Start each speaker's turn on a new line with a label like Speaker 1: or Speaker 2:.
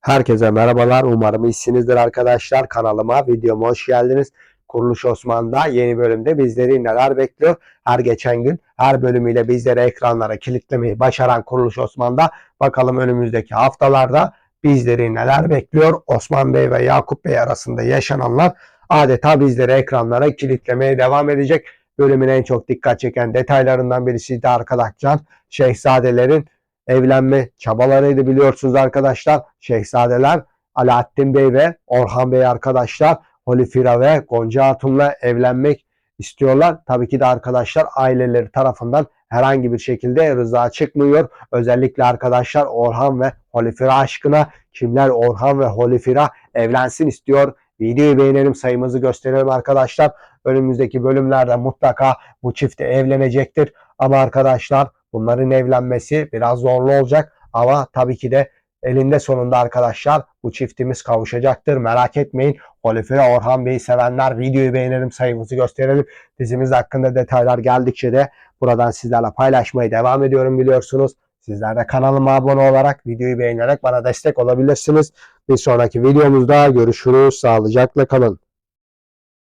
Speaker 1: Herkese merhabalar. Umarım iyisinizdir arkadaşlar. Kanalıma, videoma hoş geldiniz. Kuruluş Osman'da yeni bölümde bizleri neler bekliyor? Her geçen gün her bölümüyle bizleri ekranlara kilitlemeyi başaran Kuruluş Osman'da bakalım önümüzdeki haftalarda bizleri neler bekliyor? Osman Bey ve Yakup Bey arasında yaşananlar adeta bizleri ekranlara kilitlemeye devam edecek. Bölümün en çok dikkat çeken detaylarından birisi de arkadaşlar şehzadelerin evlenme çabalarıydı biliyorsunuz arkadaşlar. Şehzadeler Alaaddin Bey ve Orhan Bey arkadaşlar Holifira ve Gonca Hatun'la evlenmek istiyorlar. Tabii ki de arkadaşlar aileleri tarafından herhangi bir şekilde rıza çıkmıyor. Özellikle arkadaşlar Orhan ve Holifira aşkına kimler Orhan ve Holifira evlensin istiyor. Videoyu beğenelim sayımızı gösterelim arkadaşlar. Önümüzdeki bölümlerde mutlaka bu çifte evlenecektir. Ama arkadaşlar bunların evlenmesi biraz zorlu olacak. Ama tabii ki de elinde sonunda arkadaşlar bu çiftimiz kavuşacaktır. Merak etmeyin. Holifira Orhan Bey'i sevenler videoyu beğenelim sayımızı gösterelim. Dizimiz hakkında detaylar geldikçe de buradan sizlerle paylaşmaya devam ediyorum biliyorsunuz. Sizler de kanalıma abone olarak videoyu beğenerek bana destek olabilirsiniz. Bir sonraki videomuzda görüşürüz. Sağlıcakla kalın.